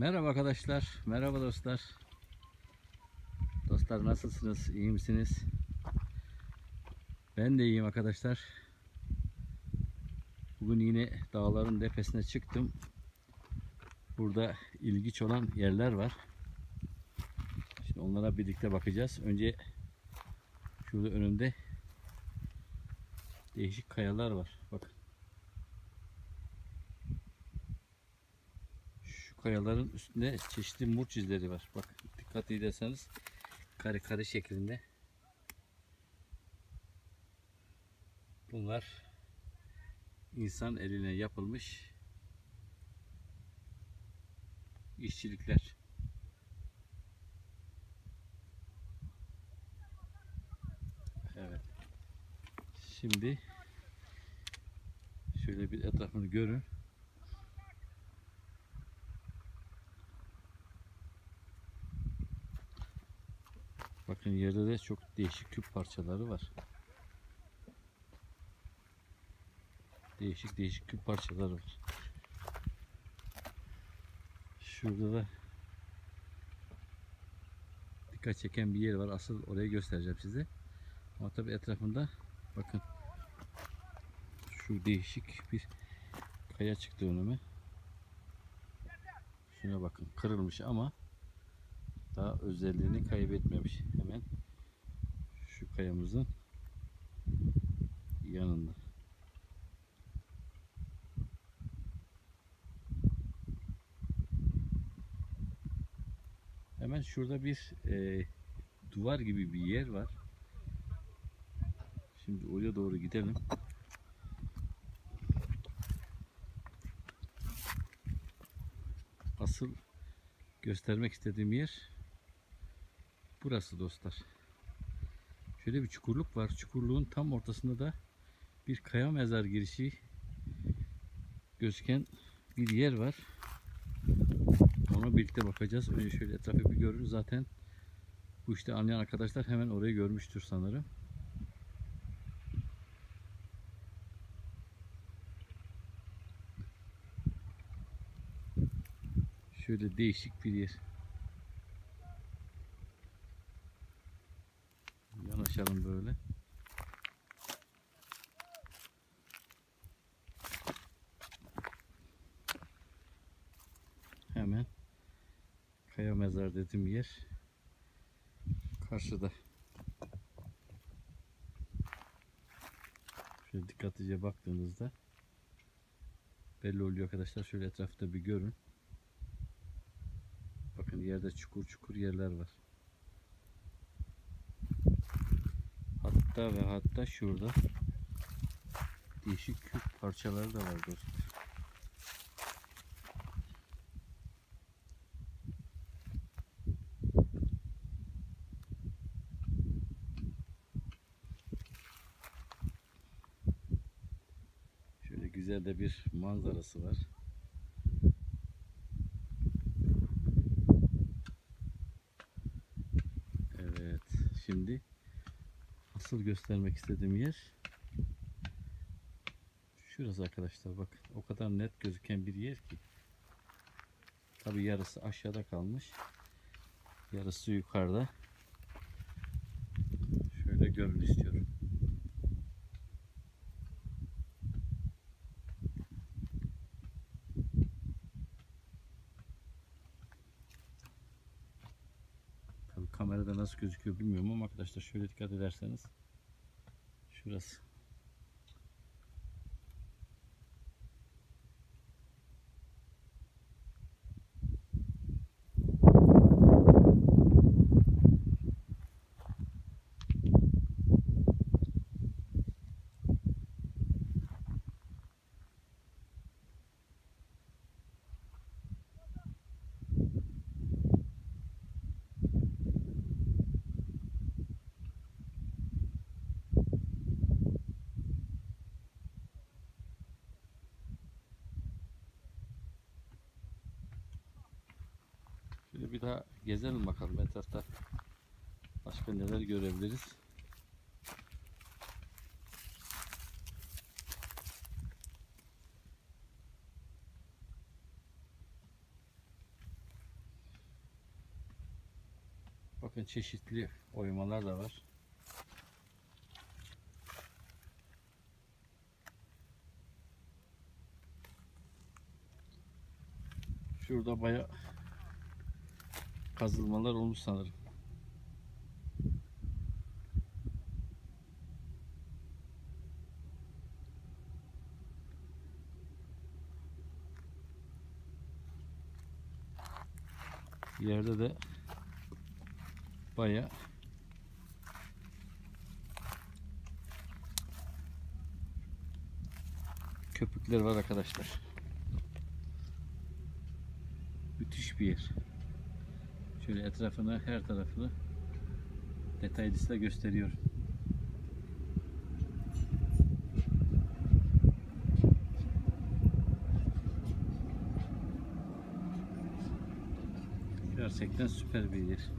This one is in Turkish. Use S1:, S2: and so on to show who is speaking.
S1: Merhaba arkadaşlar, merhaba dostlar. Dostlar nasılsınız, iyi misiniz? Ben de iyiyim arkadaşlar. Bugün yine dağların tepesine çıktım. Burada ilginç olan yerler var. Şimdi onlara birlikte bakacağız. Önce şurada önümde değişik kayalar var. Bakın. Kayaların üstünde çeşitli murç izleri var. Bak dikkat ederseniz kare kare şeklinde. Bunlar insan eline yapılmış işçilikler. Evet. Şimdi şöyle bir etrafını görün. Bakın yerde de çok değişik küp parçaları var. Değişik değişik küp parçaları var. Şurada da dikkat çeken bir yer var. Asıl orayı göstereceğim size. Ama tabi etrafında bakın şu değişik bir kaya çıktı önüme. Şuna bakın kırılmış ama daha özelliğini kaybetmemiş. Hemen şu kayamızın yanında. Hemen şurada bir e, duvar gibi bir yer var. Şimdi oraya doğru gidelim. Asıl göstermek istediğim yer burası dostlar. Şöyle bir çukurluk var. Çukurluğun tam ortasında da bir kaya mezar girişi gözüken bir yer var. Ona birlikte bakacağız. Önce şöyle etrafı bir görün. Zaten bu işte anlayan arkadaşlar hemen orayı görmüştür sanırım. Şöyle değişik bir yer. Yanaşalım böyle. Hemen kaya mezar dediğim yer karşıda. Şöyle dikkatlice baktığınızda belli oluyor arkadaşlar. Şöyle etrafta bir görün. Bakın yerde çukur çukur yerler var. Hatta ve hatta şurada değişik küp parçaları da var dostlar. Şöyle güzel de bir manzarası var. Evet, şimdi asıl göstermek istediğim yer. Şurası arkadaşlar bakın o kadar net gözüken bir yer ki. Tabi yarısı aşağıda kalmış. Yarısı yukarıda. Şöyle görün istiyorum kamerada nasıl gözüküyor bilmiyorum ama arkadaşlar şöyle dikkat ederseniz şurası. Şimdi bir daha gezelim bakalım etrafta. Başka neler görebiliriz. Bakın çeşitli oymalar da var. Şurada bayağı kazılmalar olmuş sanırım. Yerde de baya köpükler var arkadaşlar. Müthiş bir yer. Şöyle etrafını, her tarafını detaylısıyla gösteriyorum. Gerçekten süper bir yer.